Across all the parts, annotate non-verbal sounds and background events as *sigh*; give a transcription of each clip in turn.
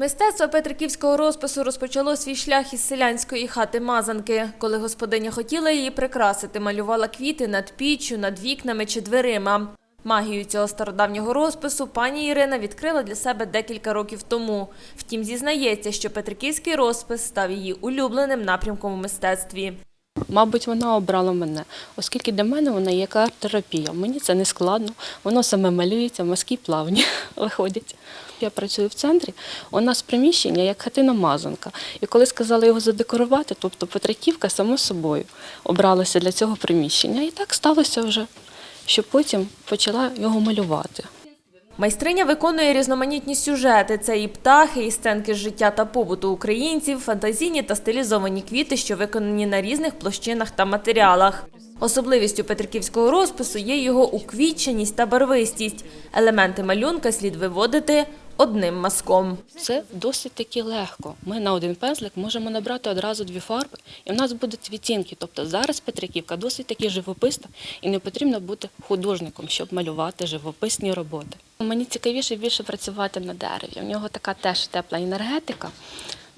Мистецтво петриківського розпису розпочало свій шлях із селянської хати Мазанки. Коли господиня хотіла її прикрасити, малювала квіти над піччю, над вікнами чи дверима. Магію цього стародавнього розпису пані Ірина відкрила для себе декілька років тому. Втім, зізнається, що петриківський розпис став її улюбленим напрямком у мистецтві. Мабуть, вона обрала мене, оскільки для мене вона є як арт-терапія. Мені це не складно, воно саме малюється, мазки плавні *laughs* виходять. Я працюю в центрі, у нас приміщення як хатина мазанка. І коли сказали його задекорувати, тобто Петриківка само собою обралася для цього приміщення. І так сталося вже, що потім почала його малювати. Майстриня виконує різноманітні сюжети. Це і птахи, і сценки з життя та побуту українців, фантазійні та стилізовані квіти, що виконані на різних площинах та матеріалах. Особливістю петриківського розпису є його уквітченість та барвистість. Елементи малюнка слід виводити одним мазком. Це досить таки легко. Ми на один пензлик можемо набрати одразу дві фарби, і в нас будуть відтінки. Тобто зараз Петриківка досить таки живописна, і не потрібно бути художником, щоб малювати живописні роботи. Мені цікавіше більше працювати на дереві. У нього така теж тепла енергетика.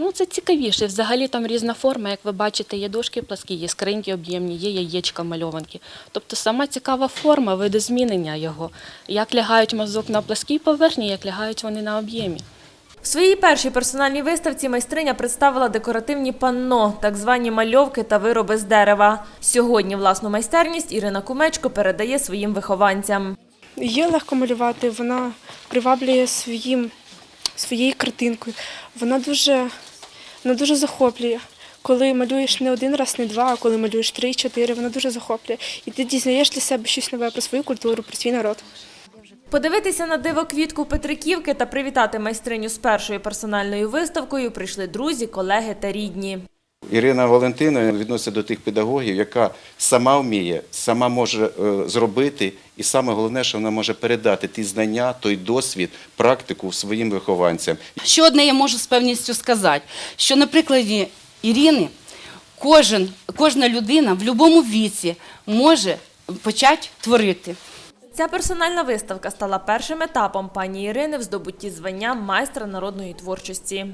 Ну, це цікавіше. Взагалі там різна форма, як ви бачите, є дошки пласкі, є скриньки об'ємні, є яєчка мальованки. Тобто сама цікава форма, видозмінення його. Як лягають мазок на пласкій поверхні, як лягають вони на об'ємі. В своїй першій персональній виставці майстриня представила декоративні панно, так звані мальовки та вироби з дерева. Сьогодні власну майстерність Ірина Кумечко передає своїм вихованцям. Її легко малювати, вона приваблює своїм, своєю картинкою. Вона дуже, вона дуже захоплює. Коли малюєш не один раз, не два, а коли малюєш три-чотири, вона дуже захоплює. І ти дізнаєш для себе щось нове про свою культуру, про свій народ. Подивитися на диво квітку Петриківки та привітати майстриню з першою персональною виставкою прийшли друзі, колеги та рідні. Ірина Валентина відноситься до тих педагогів, яка сама вміє, сама може е, зробити, і саме головне, що вона може передати ті знання, той досвід, практику своїм вихованцям. Що одне я можу з певністю сказати, що на прикладі Ірини кожен, кожна людина в будь-якому віці може почати творити. Ця персональна виставка стала першим етапом пані Ірини в здобутті звання майстра народної творчості.